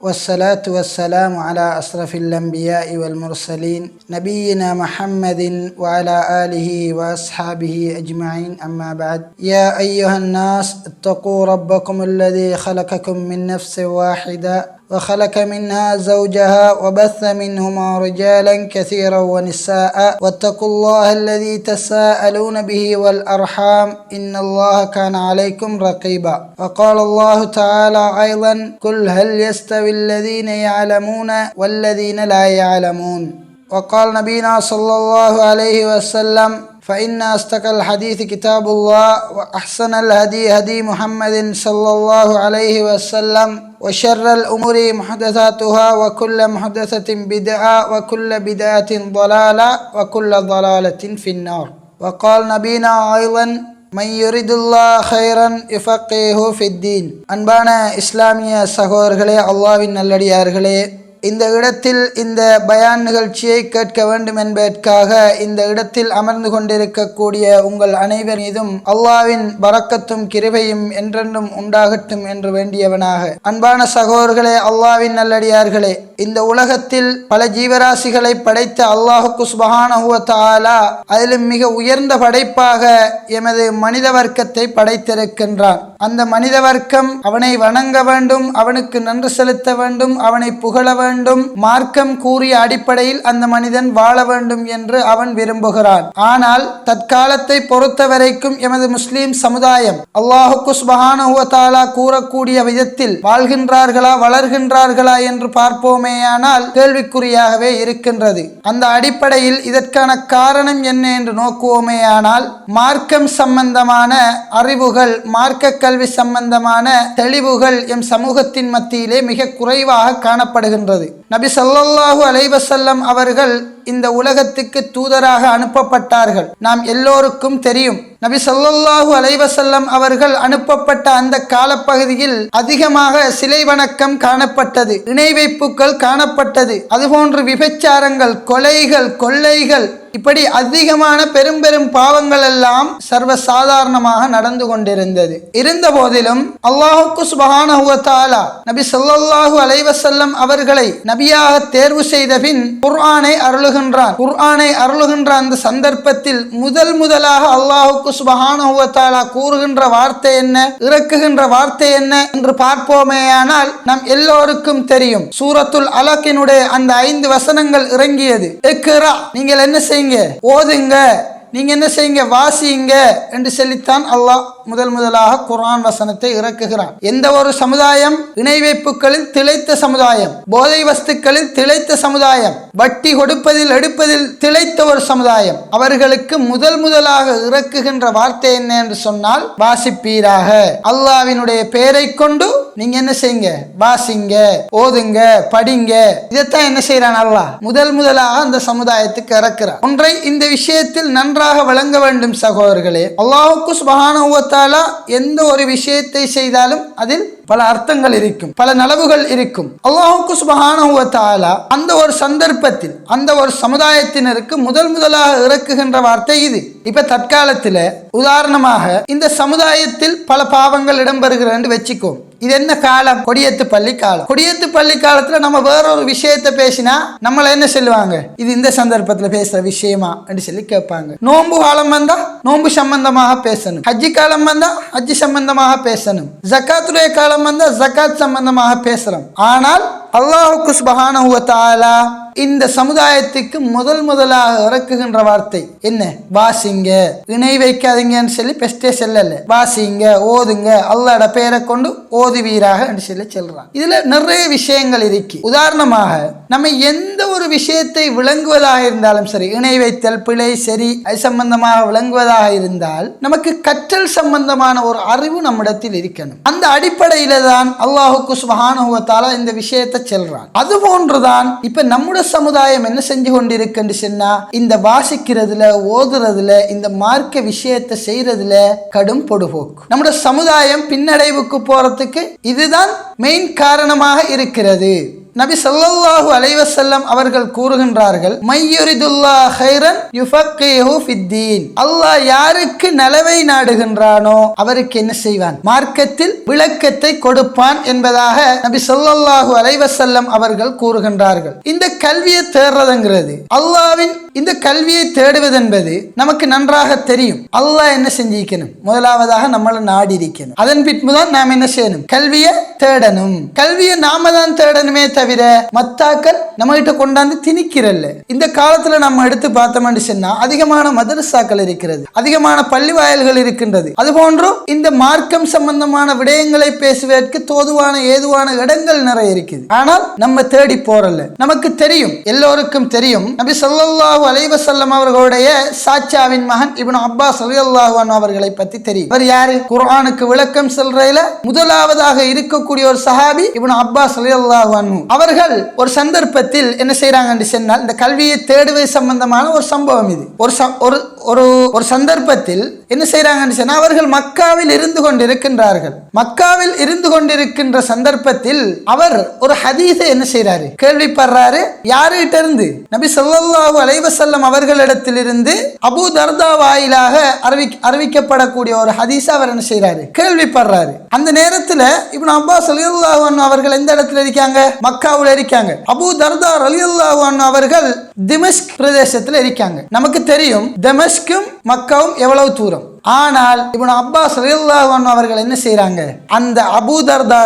والصلاة والسلام على أشرف الأنبياء والمرسلين نبينا محمد وعلى آله وأصحابه أجمعين. أما بعد يا أيها الناس اتقوا ربكم الذي خلقكم من نفس واحدة وخلق منها زوجها وبث منهما رجالا كثيرا ونساء واتقوا الله الذي تساءلون به والأرحام إن الله كان عليكم رقيبا. وقال الله تعالى أيضا قل هل يستوي الذين يعلمون والذين لا يعلمون. وقال نبينا صلى الله عليه وسلم فإن أصدق الحديث كتاب الله وأحسن الهدي هدي محمد صلى الله عليه وسلم وشر الأمور محدثاتها وكل محدثة بدعة وكل بدعة ضلالة وكل ضلالة في النار. وقال نبينا أيضا من يريد الله خيرا يفقهه في الدين. أنبانا إسلامية سهورغلي الله بالنلدي أرغلي இந்த இடத்தில் இந்த பயான் நிகழ்ச்சியை கேட்க வேண்டும் என்பதற்காக இந்த இடத்தில் அமர்ந்து கொண்டிருக்கக்கூடிய உங்கள் அனைவர் மீதும் அல்லாவின் பறக்கத்தும் கிருபையும் என்றென்றும் உண்டாகட்டும் என்று வேண்டியவனாக. அன்பான சகோதரர்களே அல்லாவின் நல்லடியார்களே இந்த உலகத்தில் பல ஜீவராசிகளை படைத்த அல்லாஹுக்கு சுபஹானஹுவத்தாலா அதிலும் மிக உயர்ந்த படைப்பாக எமது மனித வர்க்கத்தை படைத்திருக்கின்றான். அந்த மனித வர்க்கம் அவனை வணங்க வேண்டும் அவனுக்கு நன்றி செலுத்த வேண்டும் அவனை புகழ வேண்டும் மார்க்கம் கூறிய அடிப்படையில் அந்த மனிதன் வாழ வேண்டும் என்று அவன் விரும்புகிறான். ஆனால் தற்காலத்தை பொறுத்த வரைக்கும் எமது முஸ்லீம் சமுதாயம் அல்லாஹுக்கு சுபஹானுவத்தாலா கூறக்கூடிய விதத்தில் வாழ்கின்றார்களா வளர்கின்றார்களா என்று பார்ப்போமேயானால் கேள்விக்குறியாகவே இருக்கின்றது. அந்த அடிப்படையில் இதற்கான காரணம் என்ன என்று நோக்குவோமேயானால் மார்க்கம் சம்பந்தமான அறிவுகள் மார்க்க கல்வி சம்பந்தமான தெளிவுகள் எம் சமூகத்தின் மத்தியிலே மிக குறைவாக காணப்படுகின்றது. நபி ஸல்லல்லாஹு அலைவசல்லம் அவர்கள் இந்த உலகத்துக்கு தூதராக அனுப்பப்பட்டார்கள். நாம் எல்லோருக்கும் தெரியும். நபி ஸல்லல்லாஹு அலைவசல்லம் அவர்கள் அனுப்பப்பட்ட அந்த காலப்பகுதியில் அதிகமாக சிலை வணக்கம் காணப்பட்டது இணை வைப்புகள் காணப்பட்டது. அதுபோன்று விபச்சாரங்கள் கொலைகள் கொள்ளைகள் இப்படி அதிகமான பெரும் பெரும் பாவங்கள் எல்லாம் சர்வ சாதாரணமாக நடந்து கொண்டிருந்தது. இருந்த போதிலும் அல்லாஹுக்கு சுபகானா நபி சொல்லாஹு அலைவசல்லம் அவர்களை நபியாக தேர்வு செய்த பின் குர்ஆனை அருளுகின்றான். குர்ஆனை அருளுகின்ற அந்த சந்தர்ப்பத்தில் முதல் முதலாக அல்லாஹுக்கு சுபஹானஹுவத்தாலா கூறுகின்ற வார்த்தை என்ன? இறக்குகின்ற வார்த்தை என்ன? என்று பார்ப்போமேயானால் நம் எல்லோருக்கும் தெரியும். சூரத்துல் அலக்கினுடைய அந்த ஐந்து வசனங்கள் இறங்கியது. நீங்கள் என்ன செய்யுங்க? ஓதுங்க. நீங்க என்ன செய்யுங்க? வாசியுங்க என்று சொல்லித்தான் அல்லாஹ் முதல் முதலாக குரான் வசனத்தை இறக்குகிறான். எந்த ஒரு சமுதாயம் இணை வைப்புகளில் திளைத்த சமுதாயம் போதை வஸ்துக்களில் திளைத்த சமுதாயம் வட்டி கொடுப்பதில் எடுப்பதில் திளைத்த ஒரு சமுதாயம் அவர்களுக்கு முதல் முதலாக இறக்குகின்ற வார்த்தை என்ன என்று சொன்னால் வாசிப்பீராக. அல்லாவினுடைய பெயரை கொண்டு நீங்க என்ன செய்யுங்க? வாசிங்க ஓதுங்க படிங்க. இதைத்தான் என்ன செய்யறான் அல்லாஹ்? முதல் முதலாக அந்த சமுதாயத்துக்கு இறக்குறான். ஒன்றை இந்த விஷயத்தில் நன்றாக விளங்க வேண்டும் சகோதரர்களே அல்லாஹுக்கு தாலா எந்த ஒரு விஷயத்தை செய்தாலும் அதில் பல அர்த்தங்கள் இருக்கும் பல நலவுகள் இருக்கும். அல்லாஹுக்கு சுபஹானுவத்தாலா அந்த ஒரு சந்தர்ப்பத்தில் அந்த ஒரு சமுதாயத்தினருக்கு முதல் முதலாக இறக்குகின்ற வார்த்தை இது. இப்ப தற்காலத்துல உதாரணமாக இந்த சமுதாயத்தில் பல பாவங்கள் இடம்பெறுகிறேன் வச்சுக்கோ. இது என்ன காலம் கொடியத்து பள்ளி காலம் கொடியத்து பள்ளி காலத்துல நம்ம வேற ஒரு விஷயத்தை பேசினா நம்மள என்ன சொல்லுவாங்க இது இந்த சந்தர்ப்பத்துல பேசுற விஷயமா என்று சொல்லி கேட்பாங்க நோன்பு காலம் வந்தா நோன்பு சம்பந்தமாக பேசணும் ஹஜ்ஜி காலம் வந்தா ஹஜ்ஜி சம்பந்தமாக பேசணும் ஜக்காத்துடைய காலம் வந்தா ஜக்காத் சம்பந்தமாக பேசுறோம் ஆனால் அல்லாஹுக்கு சுபஹானஹு இந்த சமுதாயத்துக்கு முதல் முதலாக இறக்குகின்ற வார்த்தை என்ன? வாசிங்க. இணை வைக்காதீங்கன்னு சொல்லி பெஸ்டே செல்லல. வாசிங்க ஓதுங்க. அல்லாட பெயரை கொண்டு ஓதுவீராக என்று சொல்லி சொல்றான். இதுல நிறைய விஷயங்கள் இருக்கு. உதாரணமாக நம்ம எந்த ஒரு விஷயத்தை விளங்குவதாக இருந்தாலும் சரி இணை வைத்தல் பிழை சரி அது சம்பந்தமாக விளங்குவதாக இருந்தால் நமக்கு கற்றல் சம்பந்தமான ஒரு அறிவு நம்மிடத்தில் இருக்கணும். அந்த அடிப்படையில தான் அல்லாஹுக்கு சுபஹானுவத்தால இந்த விஷயத்தை செல்றான். அது போன்றுதான் இப்ப நம்முடைய சமுதாயம் என்ன செஞ்சு கொண்டிருக்குன்னு சொன்னா இந்த வாசிக்கிறதுல ஓதுறதுல இந்த மார்க்க விஷயத்தை செய்யறதுல கடும் பொடுபோக்கு. நம்முடைய சமுதாயம் பின்னடைவுக்கு போறதுக்கு இதுதான் மெயின் காரணமாக இருக்கிறது. நபி ஸல்லல்லாஹு அலைவசல்லம் அவர்கள் கூறுகின்றார்கள் மையுரிதுல்லா ஹைரன் ஃபித்தீன். அல்லாஹ் யாருக்கு நலவை நாடுகின்றானோ அவருக்கு என்ன செய்வான்? மார்க்கத்தில் விளக்கத்தை கொடுப்பான் என்பதாக நபி ஸல்லல்லாஹு அலைவசல்லம் அவர்கள் கூறுகின்றார்கள். இந்த கல்வியை தேடுறதுங்கிறது அல்லாவின் இந்த கல்வியை தேடுவது என்பது நமக்கு நன்றாக தெரியும். அல்லாஹ் என்ன செஞ்சிக்கணும் முதலாவதாக நம்மளை நாடி இருக்கணும் அதன் பின்புதான் நாம் என்ன செய்யணும்? கல்வியை தேடணும். கல்வியை நாம தான் தேடணுமே தவிர மத்தாக்கள் நம்ம கிட்ட கொண்டாந்து திணிக்கிறல்ல. இந்த காலத்துல நம்ம எடுத்து பார்த்தோம்னு சொன்னா அதிகமான மதரசாக்கள் இருக்கிறது. அதிகமான பள்ளி வாயல்கள் இருக்கின்றது. அதுபோன்றும் இந்த மார்க்கம் சம்பந்தமான விடயங்களை பேசுவதற்கு தோதுவான ஏதுவான இடங்கள் நிறைய இருக்குது. ஆனால் நம்ம தேடி போறல்ல. நமக்கு தெரியும் எல்லோருக்கும் தெரியும் நபி சொல்லாஹு அலைவசல்லம் அவர்களுடைய சாச்சாவின் மகன் இவன் அப்பாஸ் ரலியல்லாஹு அவர்களை பத்தி தெரியும். அவர் யாரு? குர்ஆனுக்கு விளக்கம் சொல்றதுல முதலாவதாக இருக்கக்கூடிய ஒரு சஹாபி இவன் அப்பாஸ் ரலியல்லாஹு அன்ஹு. அவர்கள் ஒரு சந்தர்ப்பத்தில் என்ன செய்றாங்கன்னு சொன்னால் இந்த கல்வியை தேடுவது சம்பந்தமான ஒரு சம்பவம் இது. ஒரு ச- ஒரு ஒரு ஒரு சந்தர்ப்பத்தில் என்ன செய்கிறாங்கன்னு சொன்னா அவர்கள் மக்காவில் இருந்து கொண்டிருக்கின்றார்கள். மக்காவில் இருந்து கொண்டிருக்கின்ற சந்தர்ப்பத்தில் அவர் ஒரு ஹதீஸை என்ன செய்கிறாரு கேள்விப்படுறாரு. யாருகிட்ட இருந்து நபி சொல்லாஹு அலைவசல்லம் அவர்களிடத்தில் அவர்களிடத்திலிருந்து அபு தர்தா வாயிலாக அறிவி அறிவிக்கப்படக்கூடிய ஒரு ஹதீஸ் அவர் என்ன செய்கிறாரு கேள்விப்படுறாரு. அந்த நேரத்தில் இப்போ அப்பா சலியுல்லாஹு அவர்கள் எந்த இடத்துல இருக்காங்க? மக்காவில் இருக்காங்க. அபு தர்தா அலியுல்லாஹு அவர்கள் திமஸ்க் பிரதேசத்தில் இருக்காங்க. நமக்கு தெரியும் தமஸ்கும் மக்காவும் எவ்வளவு தூரம்? ஆனால் இவன் அப்பாஸ் ரலியல்லாஹன் அவர்கள் என்ன செய்கிறாங்க அந்த அபூ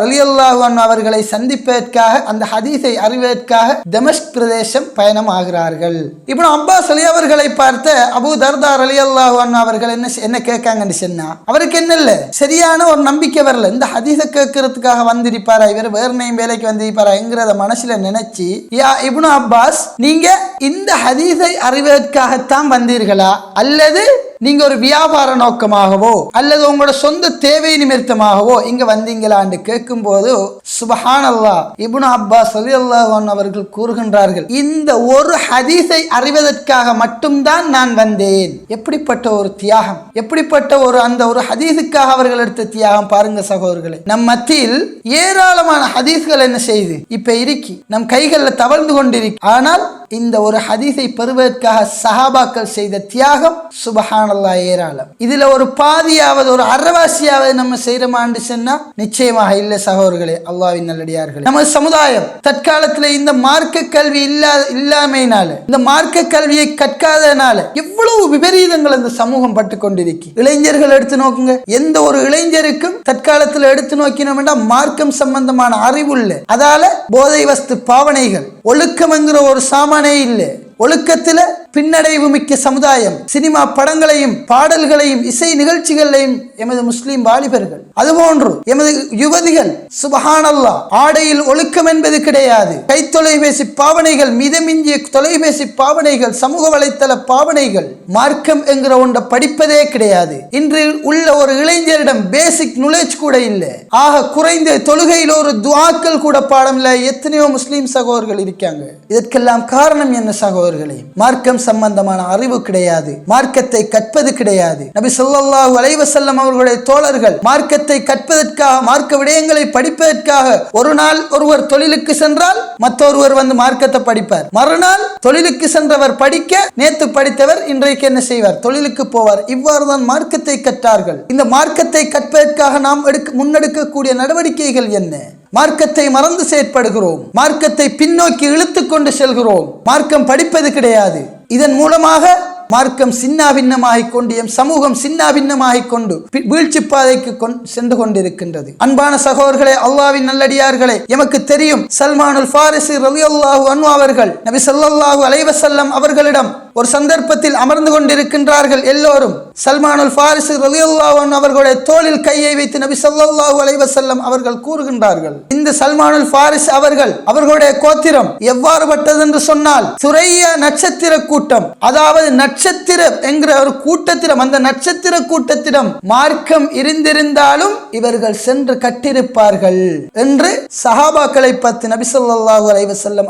ரலியல்லாஹன் அவர்களை சந்திப்பதற்காக அந்த ஹதீஸை அறிவதற்காக தமஸ்க் பிரதேசம் பயணம் ஆகிறார்கள் இவன் அப்பாஸ் அலி அவர்களை பார்த்த அபூ தர்தா ரலியல்லாஹு அவர்கள் என்ன செ- என்ன கேட்காங்கன்னு சொன்னா அவருக்கு என்ன இல்ல? சரியான ஒரு நம்பிக்கை வரல. இந்த ஹதீஸை கேட்கறதுக்காக வந்திருப்பாரா? இவர் வேற நெய்யும் வேலைக்கு வந்திருப்பாராங்கிறத மனசுல நினைச்சு யா இப்னு அப்பாஸ் நீங்க இந்த ஹதீஸை அறிவதற்காகத்தான் வந்தீர்களா? அல்லது நீங்க ஒரு வியாபார நோக்கமாகவோ அல்லது உங்களோட சொந்த தேவை நிமித்தமாகவோ இங்க வந்தீங்களான்னு கேட்கும்போது சுபஹானல்லா. இப்னு அப்பாஸ் ரலியல்லாஹு அல்லாஹன் அவர்கள் கூறுகின்றார்கள் இந்த ஒரு ஹதீஸை அறிவதற்காக மட்டும்தான் நான் வந்தேன். எப்படிப்பட்ட ஒரு தியாகம் எப்படிப்பட்ட ஒரு அந்த ஒரு ஹதீஸுக்காக அவர்கள் எடுத்த தியாகம் பாருங்க சகோதரர்களே. நம் மத்தியில் ஏராளமான ஹதீஸ்கள் என்ன செய்யுது இப்ப இருக்கி நம் கைகளில் தவழ்ந்து கொண்டிருக்கு. ஆனால் இந்த ஒரு ஹதீஸை பெறுவதற்காக சஹாபாக்கள் செய்த தியாகம் சுபஹானல்லா ஏராளம். இதுல ஒரு பாதியாவது ஒரு அறவாசியாவது நம்ம செய்யறோமான்னு சொன்னா நிச்சயமாக இல்லை சகோதரர்களே அல்லாவின் நல்லடியார்களே. நமது சமுதாயம் தற்காலத்துல இந்த மார்க்க கல்வி இல்லாத இல்லாமையினால இந்த மார்க்க கல்வியை கற்காதனால எவ்வளவு விபரீதங்கள் இந்த சமூகம் பட்டு கொண்டிருக்கு. இளைஞர்கள் எடுத்து நோக்குங்க. எந்த ஒரு இளைஞருக்கும் தற்காலத்துல எடுத்து நோக்கினோம்னா மார்க்கம் சம்பந்தமான அறிவு இல்லை அதால போதை வஸ்து பாவனைகள் ஒழுக்கம் என்கிற ஒரு சாமான இல்லை. ஒழுக்கத்தில் பின்னடைவு மிக்க சமுதாயம் சினிமா படங்களையும் பாடல்களையும் இசை நிகழ்ச்சிகளையும் எமது முஸ்லிம் வாலிபர்கள். அதுபோன்று எமது யுவதிகள் சுபஹானல்லா ஆடையில் ஒழுக்கம் என்பது கிடையாது. கை தொலைபேசி பாவனைகள் மிதமிஞ்சிய தொலைபேசி பாவனைகள் சமூக வலைத்தள பாவனைகள் மார்க்கம் என்கிற ஒன்றை படிப்பதே கிடையாது. இன்று உள்ள ஒரு இளைஞரிடம் பேசிக் நுழைச்சு கூட இல்லை. ஆக குறைந்த தொழுகையில் ஒரு துவாக்கள் கூட பாடம் எத்தனையோ முஸ்லீம் சகோதரர்கள் இருக்காங்க. இதற்கெல்லாம் காரணம் என்ன சகோதரர்களே? மார்க்கம் சம்பந்தமான அறிவு கிடையாது. மார்க்கத்தை கற்பது கிடையாது. நபி சொல்லாஹு அலைவசல்லம் அவர்களுடைய தோழர்கள் மார்க்கத்தை கற்பதற்காக மார்க்க விடயங்களை படிப்பதற்காக ஒரு நாள் ஒருவர் தொழிலுக்கு சென்றால் மற்றொருவர் வந்து மார்க்கத்தை படிப்பார். மறுநாள் தொழிலுக்கு சென்றவர் படிக்க நேத்து படித்தவர் இன்றைக்கு என்ன செய்வார்? தொழிலுக்கு போவார். இவ்வாறு தான் மார்க்கத்தை கற்றார்கள். இந்த மார்க்கத்தை கற்பதற்காக நாம் எடுக்க முன்னெடுக்கக்கூடிய நடவடிக்கைகள் என்ன? மார்க்கத்தை மறந்து செயற்படுகிறோம். மார்க்கத்தை பின்னோக்கி இழுத்து கொண்டு செல்கிறோம். மார்க்கம் படிப்பது கிடையாது. இதன் மூலமாக மார்க்கம் சின்னாபின்னமாகிக் கொண்டு எம் சமூகம் சின்னாபின்னமாகிக் கொண்டு வீழ்ச்சி பாதைக்கு கொண்- சென்று கொண்டிருக்கின்றது. அன்பான சகோதரர்களே அல்லாவின் நல்லடியார்களே எமக்கு தெரியும் சல்மானுல் ஃபாரிசி ரலியல்லாஹு அன்வா அவர்கள் நபி ஸல்லல்லாஹு அலைவசல்லம் அவர்களிடம் ஒரு சந்தர்ப்பத்தில் அமர்ந்து கொண்டிருக்கின்றார்கள் எல்லோரும். சல்மானுல் ஃபாரிசு ரலியல்லாஹு அன்ஹு அவர்களுடைய தோளில் கையை வைத்து நபி ஸல்லல்லாஹு அலைவசல்லம் அவர்கள் கூறுகின்றார்கள் இந்த சல்மானுல் ஃபாரிஸ் அவர்கள் அவர்களுடைய கோத்திரம் எவ்வாறுபட்டது என்று சொன்னால் சுரைய நட்சத்திர கூட்டம் அதாவது நட்சத்திர என்கிற ஒரு கூட்டத்திடம் அந்த நட்சத்திர கூட்டத்திடம் மார்க்கம் இருந்திருந்தாலும் இவர்கள் சென்று கட்டிருப்பார்கள் என்று சஹாபாக்களை பற்றி நபி ஸல்லல்லாஹு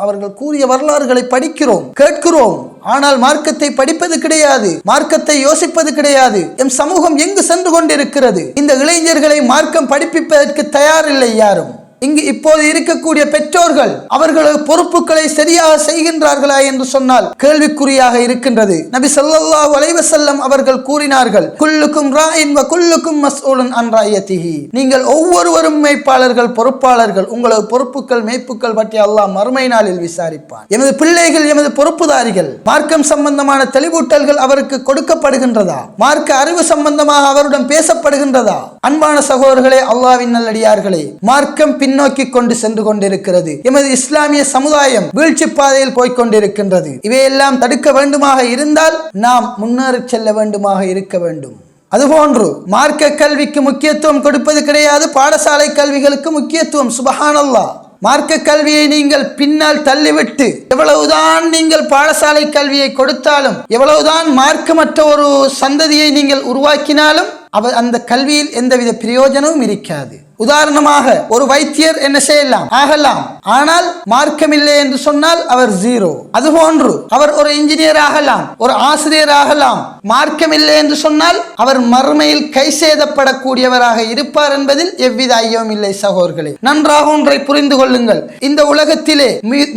அவர்கள் கூறிய வரலாறுகளை படிக்கிறோம் கேட்கிறோம். ஆனால் மார்க்கத்தை படிப்பது கிடையாது மார்க்கத்தை யோசிப்பது கிடையாது. எம் சமூகம் எங்கு சென்று கொண்டிருக்கிறது? இந்த இளைஞர்களை மார்க்கம் படிப்பிப்பதற்கு தயாரில்லை யாரும். இங்கு இப்போது இருக்கக்கூடிய பெற்றோர்கள் அவர்களது பொறுப்புகளை சரியாக செய்கின்றார்களா என்று சொன்னால் கேள்விக்குறியாக இருக்கின்றது. நபி சொல்லா வலைவசல்லம் அவர்கள் கூறினார்கள் குல்லுக்கும் ராயின் குல்லுக்கும் மசூலன் அன் ராயத்திஹி நீங்கள் ஒவ்வொருவரும் மேய்ப்பாளர்கள் பொறுப்பாளர்கள் உங்களது பொறுப்புகள் மேய்ப்புகள் பற்றி அல்லாஹ் மறுமை நாளில் விசாரிப்பான். எமது பிள்ளைகள் எமது பொறுப்புதாரிகள் மார்க்கம் சம்பந்தமான தெளிவூட்டல்கள் அவருக்கு கொடுக்கப்படுகின்றதா? மார்க்க அறிவு சம்பந்தமாக அவருடன் பேசப்படுகின்றதா? அன்பான சகோதரர்களே அல்லாவின் நல்லடியார்களே மார்க்கம் பின்னோக்கி கொண்டு சென்று கொண்டிருக்கிறது எமது இஸ்லாமிய சமுதாயம் வீழ்ச்சி பாதையில் போய்க் கொண்டிருக்கின்றது இவையெல்லாம் தடுக்க வேண்டுமாக இருந்தால் நாம் முன்னேறி செல்ல வேண்டுமாக இருக்க வேண்டும். அதுபோன்று மார்க்க கல்விக்கு முக்கியத்துவம் கொடுப்பது கிடையாது பாடசாலை கல்விகளுக்கு முக்கியத்துவம். சுபஹானல்லா. மார்க்க கல்வியை நீங்கள் பின்னால் தள்ளிவிட்டு எவ்வளவுதான் நீங்கள் பாடசாலை கல்வியை கொடுத்தாலும் எவ்வளவுதான் மார்க்கமற்ற ஒரு சந்ததியை நீங்கள் உருவாக்கினாலும் அவ அந்த கல்வியில் எந்தவித பிரயோஜனமும் இருக்காது. உதாரணமாக ஒரு வைத்தியர் என்ன செய்யலாம்? ஆகலாம். ஆனால் மார்க்கமில்லை என்று சொன்னால் அவர் ஜீரோ அதுபோன்று அவர் ஒரு இன்ஜினியர் ஆகலாம் ஒரு ஆசிரியர் ஆகலாம். மார்க்கம் இல்லை என்று சொன்னால் அவர் மறுமையில் கை சேதப்படக்கூடியவராக இருப்பார் என்பதில் எவ்வித ஐயம் இல்லை சகோதர்களே. நன்றாக ஒன்றை புரிந்து கொள்ளுங்கள். இந்த உலகத்திலே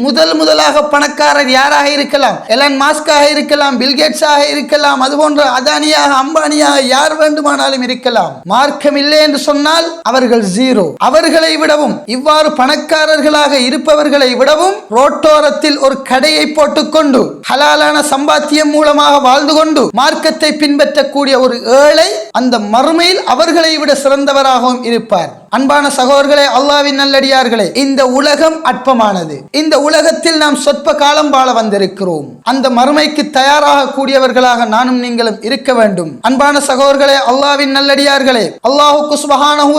முதல் முதலாக பணக்காரர் யாராக இருக்கலாம்? எலன் மாஸ்காக இருக்கலாம் பில்கேட்ஸாக இருக்கலாம் அதுபோன்ற அதானியாக அம்பானியாக யார் வேண்டுமானாலும் இருக்கலாம். மார்க்கம் இல்லை என்று சொன்னால் அவர்கள் ஜீரோ. அவர்களை விடவும் இவ்வாறு பணக்காரர்களாக இருப்பவர்களை விடவும் ரோட்டோரத்தில் ஒரு கடையை போட்டுக்கொண்டு ஹலாலான சம்பாத்தியம் மூலமாக வாழ்ந்து கொண்டு மார்க்கத்தை பின்பற்றக்கூடிய ஒரு ஏழை அந்த மறுமையில் அவர்களை விட சிறந்தவராகவும் இருப்பார். அன்பான சகோதரர்களே அல்லாவின் நல்லடியார்களே இந்த உலகம் அற்பமானது. இந்த உலகத்தில் நாம் சொற்ப காலம் வாழ வந்திருக்கிறோம். அந்த மறுமைக்கு தயாராக கூடியவர்களாக நானும் நீங்களும் இருக்க வேண்டும். அன்பான சகோதரர்களே அல்லாவின் நல்லடியார்களே அல்லாஹுக்கு சுபஹானஹு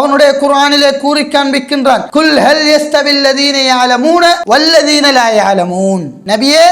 அவனுடைய குரானிலே கூறி காண்பிக்கின்றான் குல் ஹல் யஸ்தவில் லதீன வல்லதீன லா நபியே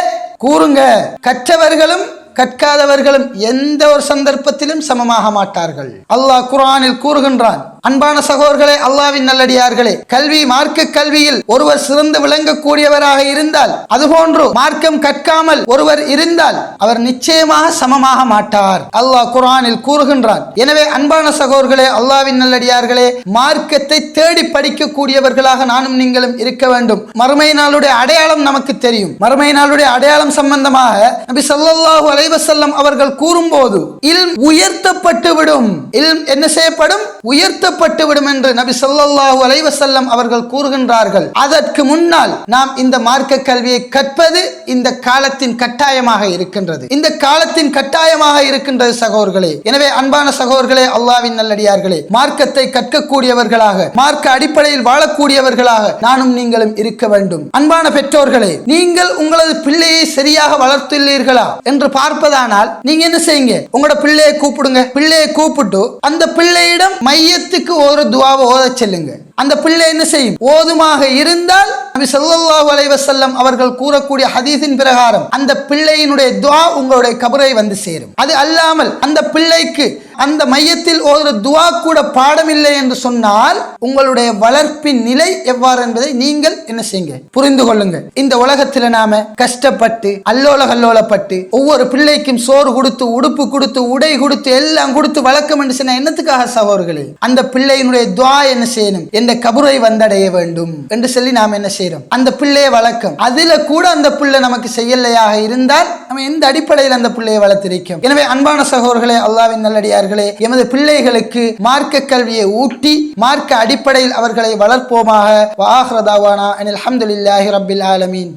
கூறுங்க கற்றவர்களும் கற்காதவர்களும் எந்த ஒரு சந்தர்ப்பத்திலும் சமமாக மாட்டார்கள். அல்லாஹ் குர்ஆனில் கூறுகின்றான் அன்பான சகோதர்களே அல்லாவின் நல்லடியார்களே கல்வி மார்க்க கல்வியில் ஒருவர் சிறந்து விளங்கக்கூடியவராக இருந்தால் அதுபோன்று மார்க்கம் கற்காமல் ஒருவர் இருந்தால் அவர் நிச்சயமாக சமமாக மாட்டார். அல்லாஹ் குரானில் கூறுகின்றார் எனவே அன்பான சகோதரர்களே அல்லாவின் நல்லடியார்களே மார்க்கத்தை தேடி படிக்கக்கூடியவர்களாக நானும் நீங்களும் இருக்க வேண்டும். மறுமை நாளுடைய அடையாளம் நமக்கு தெரியும். மறுமை நாளுடைய அடையாளம் சம்பந்தமாக நபி ஸல்லல்லாஹு அலைவசல்லம் அவர்கள் கூறும்போது இல் உயர்த்தப்பட்டு விடும் இல் என்ன செய்யப்படும்? உயர்த்த விடும் என்று நபி ஸல்லல்லாஹு அலைவசல்லம் அவர்கள் கூறுகின்றார்கள். அதற்கு முன்னால் நாம் இந்த மார்க்க கல்வியை கற்பது இந்த காலத்தின் கட்டாயமாக இருக்கின்றது. இந்த காலத்தின் கட்டாயமாக இருக்கின்றது சகோதர்களே எனவே அன்பான சகோதர்களே அல்லாவின் நல்லடியார்களே மார்க்கத்தை கற்கக்கூடியவர்களாக மார்க்க அடிப்படையில் வாழக்கூடியவர்களாக நானும் நீங்களும் இருக்க வேண்டும். அன்பான பெற்றோர்களே நீங்கள் உங்களது பிள்ளையை சரியாக வளர்த்துள்ளீர்களா என்று பார்ப்பதானால் நீங்க என்ன செய்யுங்க? உங்களோட பிள்ளையை கூப்பிடுங்க. பிள்ளையை கூப்பிட்டு அந்த பிள்ளையிடம் மையத்து மையத்துக்கு ஒரு துவாவை ஓதச் செல்லுங்க. அந்த பிள்ளை என்ன செய்யும்? ஓதுமாக இருந்தால் நபி ஸல்லல்லாஹு அலைவசல்லம் அவர்கள் கூறக்கூடிய ஹதீஸின் பிரகாரம் அந்த பிள்ளையினுடைய துவா உங்களுடைய கபரை வந்து சேரும். அது அல்லாமல் அந்த பிள்ளைக்கு அந்த மையத்தில் ஒரு துவா கூட பாடமில்லை என்று சொன்னால் உங்களுடைய வளர்ப்பின் நிலை எவ்வாறு என்பதை நீங்கள் என்ன செய்யுங்க? புரிந்து கொள்ளுங்க இந்த உலகத்துல நாம கஷ்டப்பட்டு அல்லோல கல்லோலப்பட்டு ஒவ்வொரு பிள்ளைக்கும் சோறு கொடுத்து உடுப்பு கொடுத்து உடை கொடுத்து எல்லாம் கொடுத்து வளர்க்கம் என்று சொன்ன என்னத்துக்காக சகோதரர்களே? அந்த பிள்ளையினுடைய துவா என்ன செய்யணும்? என்ற கபுரை வந்தடைய வேண்டும் என்று சொல்லி நாம் என்ன செய்யறோம்? அந்த பிள்ளையை வளர்க்கம். அதுல கூட அந்த பிள்ளை நமக்கு செய்யலையாக இருந்தால் நம்ம எந்த அடிப்படையில் அந்த பிள்ளையை வளர்த்திருக்கோம் எனவே அன்பான சகோதரர்களே அல்லாவின் நல்லடியார்களே எமது பிள்ளைகளுக்கு மார்க்க கல்வியை ஊட்டி மார்க்க அடிப்படையில் அவர்களை வளர்ப்போமாக. வாஹ்ரதாவானா அனில் அஹமதுல்லாஹி ரபில் ஆலமீன்.